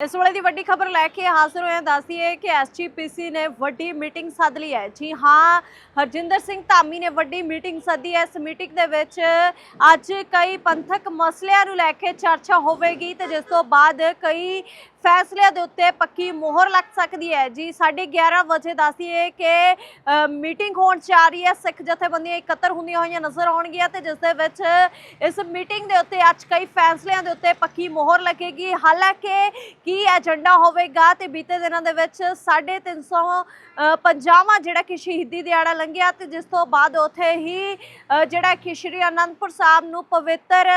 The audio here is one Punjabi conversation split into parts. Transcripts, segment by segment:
ਇਸ ਵੇਲੇ ਦੀ ਵੱਡੀ ਖਬਰ ਲੈ ਕੇ ਹਾਜ਼ਰ ਹੋਇਆ ਹਾਂ ਦੱਸਦੀਏ ਕਿ ਐਸਜੀਪੀਸੀ ਨੇ ਵੱਡੀ ਮੀਟਿੰਗ ਸੱਦ ਲਈ ਹੈ। ਜੀ ਹਾਂ, ਹਰਜਿੰਦਰ ਸਿੰਘ ਧਾਮੀ ਨੇ ਵੱਡੀ ਮੀਟਿੰਗ ਸੱਦੀ ਹੈ। ਇਸ ਮੀਟਿੰਗ ਦੇ ਵਿੱਚ ਅੱਜ ਕਈ ਪੰਥਕ ਮਸਲਿਆਂ ਨੂੰ ਲੈ ਕੇ ਚਰਚਾ ਹੋਵੇਗੀ ਤੇ ਜਿਸ ਤੋਂ ਬਾਅਦ ਕਈ ਫੈਸਲਿਆਂ ਦੇ ਉੱਤੇ ਪੱਕੀ ਮੋਹਰ ਲੱਗ ਸਕਦੀ ਹੈ। ਜੀ 11:30 ਵਜੇ ਦੱਸਦੀਏ ਕਿ ਮੀਟਿੰਗ ਹੋਣ ਜਾ ਰਹੀ ਹੈ। ਸਿੱਖ ਜਥੇਬੰਦੀਆਂ ਇਕੱਤਰ ਹੁੰਦੀਆਂ ਹੋਈਆਂ ਨਜ਼ਰ ਆਉਣਗੀਆਂ ਤੇ ਜਿਸ ਦੇ ਵਿੱਚ ਇਸ ਮੀਟਿੰਗ ਦੇ ਉੱਤੇ ਅੱਜ ਕਈ ਫੈਸਲਿਆਂ ਦੇ ਉੱਤੇ ਪੱਕੀ ਮੋਹਰ ਲੱਗੇਗੀ। ਹਾਲਾਂਕਿ ਕੀ ਏਜੰਡਾ ਹੋਵੇਗਾ ਤੇ ਬੀਤੇ ਦਿਨਾਂ ਦੇ ਵਿੱਚ 350 ਪੰਜਾਵਾਂ ਜਿਹੜਾ ਕਿ ਸ਼ਹੀਦੀ ਦਿਹਾੜਾ ਲੰਘਿਆ ਤੇ ਜਿਸ ਤੋਂ ਬਾਅਦ ਉੱਥੇ ਹੀ ਜਿਹੜਾ ਕਿ ਸ਼੍ਰੀ ਅਨੰਦਪੁਰ ਸਾਹਿਬ ਨੂੰ ਪਵਿੱਤਰ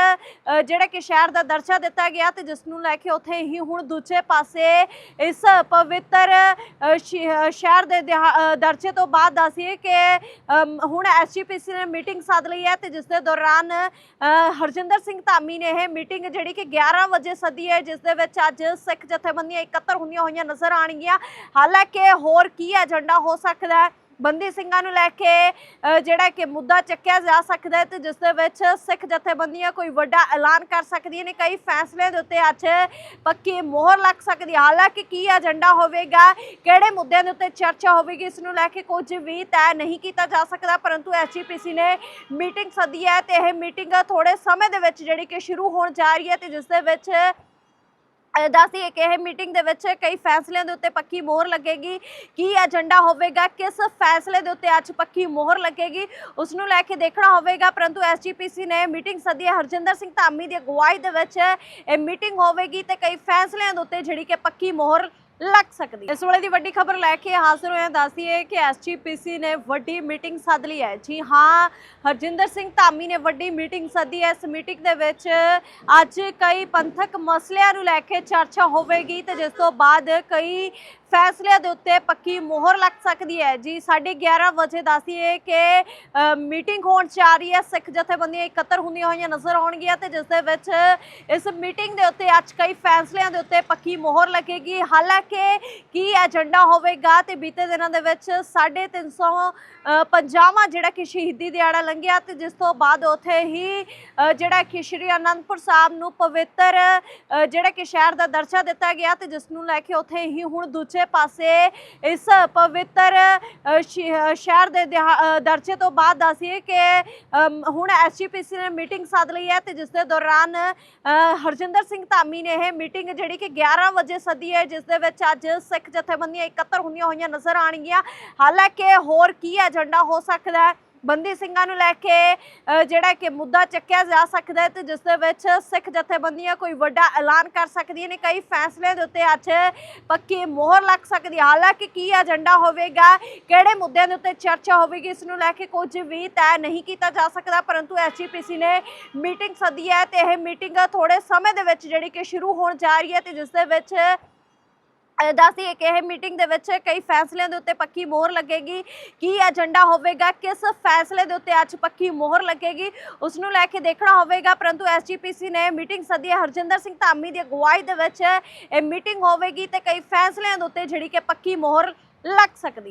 ਜਿਹੜਾ ਕਿ ਸ਼ਹਿਰ ਦਾ ਦਰਜਾ ਦਿੱਤਾ ਗਿਆ ਤੇ ਜਿਸ ਨੂੰ ਲੈ ਕੇ ਉੱਥੇ ਹੀ ਹੁਣ ਦੂਜੇ ਪਾਸੇ ਇਸ ਪਵਿੱਤਰ ਸ਼ਹਿਰ ਦੇ ਦਿਹਾ- ਦਰਜੇ ਤੋਂ ਬਾਅਦ ਦੱਸੀਏ ਕਿ ਅਮ, ਹੁਣ ਐਸਜੀਪੀਸੀ ਨੇ ਮੀਟਿੰਗ ਸੱਦ ਲਈ ਹੈ ਤੇ ਜਿਸ ਦੇ ਦੌਰਾਨ ਹਰਜਿੰਦਰ ਸਿੰਘ ਧਾਮੀ ਨੇ ਇਹ ਮੀਟਿੰਗ ਜਿਹੜੀ ਕਿ 11 ਵਜੇ ਸੱਦੀ ਹੈ ਜਿਸ ਦੇ ਵਿੱਚ ਅੱਜ ਸਿੱਖ ਜਥੇਬੰਦੀਆਂ ਇਕੱਤਰ ਹੁੰਦੀਆਂ ਹੋਈਆਂ ਨਜ਼ਰ ਆਣਗੀਆਂ ਹਾਲਾਂਕਿ ਹੋਰ ਕੀ ਏਜੰਡਾ ਹੋ ਸਕਦਾ ਹੈ? ਬੰਦੀ ਸਿੰਘਾਂ ਨੂੰ ਲੈ ਕੇ ਜਿਹੜਾ ਕਿ ਮੁੱਦਾ ਚੱਕਿਆ ਜਾ ਸਕਦਾ ਹੈ ਤੇ ਜਿਸ ਦੇ ਵਿੱਚ ਸਿੱਖ ਜਥੇਬੰਦੀਆਂ ਕੋਈ ਵੱਡਾ ਐਲਾਨ ਕਰ ਸਕਦੀਆਂ ਨੇ। ਕਈ ਫੈਸਲੇ ਦੇ ਉੱਤੇ ਅੱਜ ਪੱਕੀ ਮੋਹਰ ਲੱਗ ਸਕਦੀ ਹਾਲਾਂਕਿ ਕੀ ਏਜੰਡਾ ਹੋਵੇਗਾ, ਕਿਹੜੇ ਮੁੱਦਿਆਂ ਦੇ ਉੱਤੇ ਚਰਚਾ ਹੋਵੇਗੀ, ਇਸ ਨੂੰ ਲੈ ਕੇ ਕੁਝ ਵੀ ਤੈਅ ਨਹੀਂ ਕੀਤਾ ਜਾ ਸਕਦਾ, ਪਰੰਤੂ ਐਸਜੀਪੀਸੀ ਨੇ ਮੀਟਿੰਗ ਸੱਦੀ ਹੈ ਤੇ ਇਹ ਮੀਟਿੰਗ ਥੋੜੇ ਸਮੇਂ ਦੇ ਵਿੱਚ ਜਿਹੜੀ ਕਿ ਸ਼ੁਰੂ ਹੋਣ ਜਾ ਰਹੀ ਹੈ ਤੇ ਜਿਸ ਦੇ ਵਿੱਚ ਅ, ਦੱਸਦੀਏ ਕਿ ਇਹ ਮੀਟਿੰਗ ਦੇ ਵਿੱਚ ਕਈ ਫੈਸਲਿਆਂ ਦੇ ਉੱਤੇ ਪੱਕੀ ਮੋਹਰ ਲੱਗੇਗੀ। ਕੀ ਏਜੰਡਾ ਹੋਵੇਗਾ? ਕਿਸ ਫੈਸਲੇ ਦੇ ਉੱਤੇ ਅੱਜ ਪੱਕੀ ਮੋਹਰ ਲੱਗੇਗੀ? ਉਸ ਨੂੰ ਲੈ ਕੇ ਦੇਖਣਾ ਹੋਵੇਗਾ ਪਰੰਤੂ ਐਸਜੀਪੀਸੀ ਨੇ ਮੀਟਿੰਗ ਸੱਦੀ ਹੈ। ਹਰਜਿੰਦਰ ਸਿੰਘ ਧਾਮੀ ਦੀ ਅਗਵਾਈ ਦੇ ਵਿੱਚ ਇਹ ਮੀਟਿੰਗ ਹੋਵੇਗੀ ਤੇ ਕਈ ਫੈਸਲਿਆਂ ਦੇ ਉੱਤੇ ਜਿਹੜੀ ਕਿ ਪੱਕੀ ਮੋਹਰ ਲੱਗ ਸਕਦੀ। ਹੈ। ਇਸ ਵੇਲੇ ਦੀ ਵੱਡੀ ਖਬਰ ਲੈ ਕੇ ਹਾਜ਼ਰ ਹੋਇਆ ਹਾਂ ਦੱਸਦੀਏ ਕਿ ਐਸਜੀਪੀਸੀ ਨੇ ਵੱਡੀ ਮੀਟਿੰਗ ਸੱਦ ਲਈ ਹੈ। ਜੀ ਹਾਂ, ਹਰਜਿੰਦਰ ਸਿੰਘ ਧਾਮੀ ਨੇ ਵੱਡੀ ਮੀਟਿੰਗ ਸੱਦੀ ਹੈ। ਇਸ ਮੀਟਿੰਗ ਦੇ ਵਿੱਚ ਅੱਜ ਕਈ ਪੰਥਕ ਮਸਲਿਆਂ ਨੂੰ ਲੈ ਕੇ ਚਰਚਾ ਹੋਵੇਗੀ ਤੇ ਜਿਸ ਤੋਂ ਬਾਅਦ ਕਈ ਫੈਸਲਿਆਂ ਦੇ ਉੱਤੇ ਪੱਕੀ ਮੋਹਰ ਲੱਗ ਸਕਦੀ ਹੈ। ਜੀ 11:30 ਵਜੇ ਦੱਸਦੀਏ ਕਿ ਮੀਟਿੰਗ ਹੋਣ ਜਾ ਰਹੀ ਹੈ। ਸਿੱਖ ਜਥੇਬੰਦੀਆਂ ਇਕੱਤਰ ਹੁੰਦੀਆਂ ਹੋਈਆਂ ਨਜ਼ਰ ਆਉਣਗੀਆਂ ਤੇ ਜਿਸ ਦੇ ਵਿੱਚ ਇਸ ਮੀਟਿੰਗ ਦੇ ਉੱਤੇ ਅੱਜ ਕਈ ਫੈਸਲਿਆਂ ਦੇ ਉੱਤੇ ਪੱਕੀ ਮੋਹਰ ਲੱਗੇਗੀ। ਹਾਲਾਂਕਿ ਕੀ ਏਜੰਡਾ ਹੋਵੇਗਾ ਤੇ ਬੀਤੇ ਦਿਨਾਂ ਦੇ ਵਿੱਚ 350 ਪੰਜਾਵਾਂ ਜਿਹੜਾ ਕਿ ਸ਼ਹੀਦੀ ਦਿਹਾੜਾ ਲੰਘਿਆ ਤੇ ਜਿਸ ਤੋਂ ਬਾਅਦ ਉਥੇ ਹੀ ਜਿਹੜਾ ਕਿ ਸ਼੍ਰੀ ਅਨੰਦਪੁਰ ਸਾਹਿਬ ਨੂੰ ਪਵਿੱਤਰ ਜਿਹੜਾ ਕਿ ਸ਼ਹਿਰ ਦਾ ਦਰਜਾ ਦਿੱਤਾ ਗਿਆ ਤੇ ਜਿਸ ਨੂੰ ਲੈ ਕੇ ਉਥੇ ਹੀ ਹੁਣ ਦੂਜੇ ਪਾਸੇ ਇਸ ਪਵਿੱਤਰ ਸ਼ਹਿਰ ਦੇ ਦਰਜੇ ਤੋਂ ਬਾਅਦ ਦੱਸੀਏ ਕਿ ਅਮ, ਹੁਣ ਐਸਜੀਪੀਸੀ ਨੇ ਮੀਟਿੰਗ ਸੱਦ ਲਈ ਹੈ ਤੇ ਜਿਸ ਦੇ ਦੌਰਾਨ ਅ, ਹਰਜਿੰਦਰ ਸਿੰਘ ਧਾਮੀ ਨੇ ਇਹ ਮੀਟਿੰਗ ਜਿਹੜੀ ਕਿ 11 ਵਜੇ ਸੱਦੀ ਹੈ ਜਿਸ ਦੇ ਵਿੱਚ ਅੱਜ ਸਿੱਖ ਜਥੇਬੰਦੀਆਂ ਇਕੱਤਰ ਹੁੰਦੀਆਂ ਹੋਈਆਂ ਨਜ਼ਰ ਆਣਗੀਆਂ ਹਾਲਾਂਕਿ ਹੋਰ ਕੀ ਏਜੰਡਾ ਹੋ ਸਕਦਾ ਹੈ? ਬੰਦੀ ਸਿੰਘਾਂ ਨੂੰ ਲੈ ਕੇ ਜਿਹੜਾ ਕਿ ਮੁੱਦਾ ਚੱਕਿਆ ਜਾ ਸਕਦਾ ਹੈ ਤੇ ਜਿਸ ਦੇ ਵਿੱਚ ਸਿੱਖ ਜਥੇਬੰਦੀਆਂ ਕੋਈ ਵੱਡਾ ਐਲਾਨ ਕਰ ਸਕਦੀਆਂ ਨੇ। ਕਈ ਫੈਸਲਿਆਂ ਦੇ ਉੱਤੇ ਅੱਜ ਪੱਕੀ ਮੋਹਰ ਲੱਗ ਸਕਦੀ ਹੈ। ਹਾਲਾਂਕਿ ਕੀ ਏਜੰਡਾ ਹੋਵੇਗਾ? ਕਿਹੜੇ ਮੁੱਦਿਆਂ ਦੇ ਉੱਤੇ ਚਰਚਾ ਹੋਵੇਗੀ? ਇਸ ਨੂੰ ਲੈ ਕੇ ਕੁਝ ਵੀ ਤੈਅ ਨਹੀਂ ਕੀਤਾ ਜਾ ਸਕਦਾ, ਪਰੰਤੂ ਐਸਜੀਪੀਸੀ ਨੇ ਮੀਟਿੰਗ ਸੱਦੀ ਹੈ ਤੇ ਇਹ ਮੀਟਿੰਗ ਥੋੜੇ ਸਮੇਂ ਦੇ ਵਿੱਚ ਜਿਹੜੀ ਕਿ ਸ਼ੁਰੂ ਹੋਣ ਜਾ ਰਹੀ ਹੈ ਤੇ ਜਿਸ ਦੇ ਵਿੱਚ ਅ, ਦੱਸਦੀਏ ਕਿ ਇਹ ਮੀਟਿੰਗ ਦੇ ਵਿੱਚ ਕਈ ਫੈਸਲਿਆਂ ਦੇ ਉੱਤੇ ਪੱਕੀ ਮੋਹਰ ਲੱਗੇਗੀ। ਕੀ ਏਜੰਡਾ ਹੋਵੇਗਾ? ਕਿਸ ਫੈਸਲੇ ਦੇ ਉੱਤੇ ਅੱਜ ਪੱਕੀ ਮੋਹਰ ਲੱਗੇਗੀ? ਉਸ ਨੂੰ ਲੈ ਕੇ ਦੇਖਣਾ ਹੋਵੇਗਾ ਪਰੰਤੂ ਐਸਜੀਪੀਸੀ ਨੇ ਮੀਟਿੰਗ ਸੱਦੀ ਹੈ। ਹਰਜਿੰਦਰ ਸਿੰਘ ਧਾਮੀ ਦੀ ਅਗਵਾਈ ਦੇ ਵਿੱਚ ਇਹ ਮੀਟਿੰਗ ਹੋਵੇਗੀ ਤੇ ਕਈ ਫੈਸਲਿਆਂ ਦੇ ਉੱਤੇ ਜਿਹੜੀ ਕਿ ਪੱਕੀ ਮੋਹਰ ਲੱਗ ਸਕਦੀ